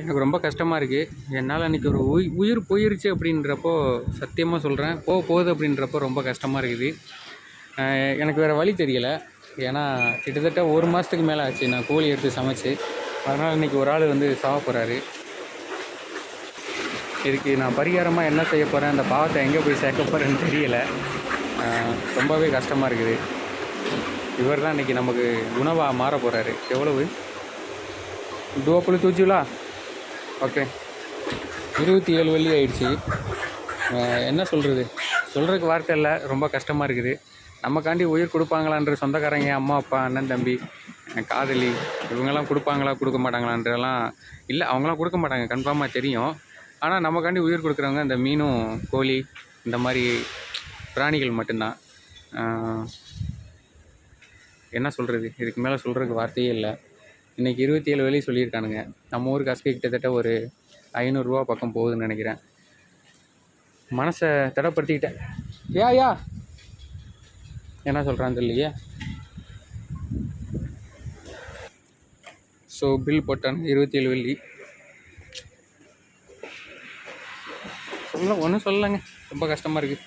எனக்கு ரொம்ப கஷ்டமாக இருக்குது என்னால் அன்றைக்கி ஒரு உயிர் உயிர் போயிருச்சு அப்படின்றப்போ சத்தியமாக சொல்கிறேன் போக போகுது அப்படின்றப்போ ரொம்ப கஷ்டமாக இருக்குது. எனக்கு வேறு வழி தெரியலை. ஏன்னா கிட்டத்தட்ட ஒரு மாதத்துக்கு மேலே ஆச்சு. நான் கோழி எடுத்து சமைச்சு. அதனால் இன்றைக்கி ஒரு ஆள் வந்து சாவ போகிறாரு இதுக்கு நான் பரிகாரமாக என்ன செய்ய போகிறேன் அந்த பாவத்தை எங்கே போய் சேர்க்க போகிறேன்னு தெரியலை. ரொம்பவே கஷ்டமாக இருக்குது. இவர் தான் இன்றைக்கி நமக்கு உணவாக மாற போகிறாரு எவ்வளவு? டோப்பில் தூச்சுலா ஓகே. இருபத்தி ஏழு வெள்ளி ஆயிடுச்சு. என்ன சொல்கிறது சொல்கிறதுக்கு வார்த்தை இல்லை. ரொம்ப கஷ்டமாக இருக்குது. நமக்காண்டி உயிர் கொடுப்பாங்களான்ற சொந்தக்காரங்க அம்மா அப்பா அண்ணன் தம்பி காதலி இவங்கெல்லாம் கொடுப்பாங்களா கொடுக்க மாட்டாங்களான்றதெல்லாம் இல்லை அவங்களாம் கொடுக்க மாட்டாங்க. கன்ஃபார்மாக தெரியும். ஆனால் நமக்காண்டி உயிர் கொடுக்குறவங்க இந்த மீனும் கோழி இந்த மாதிரி பிராணிகள் மட்டும்தான். என்ன சொல்கிறது இதுக்கு மேலே சொல்கிறதுக்கு வார்த்தையே இல்லை. இன்றைக்கி இருபத்தி ஏழு வேலையும் சொல்லியிருக்கானுங்க. நம்ம ஊர் காசுக்கு கிட்டத்தட்ட ஒரு ஐநூறுரூவா பக்கம் போகுதுன்னு நினைக்கிறேன். மனசை தடப்படுத்திக்கிட்டேன். யா யா என்ன சொல்கிறான்னு தெரியலையே. ஸோ பில் போட்டான். இருபத்தி ஏழு வெள்ளி. சொல்ல ஒன்றும் சொல்லலைங்க. ரொம்ப கஷ்டமாக இருக்குது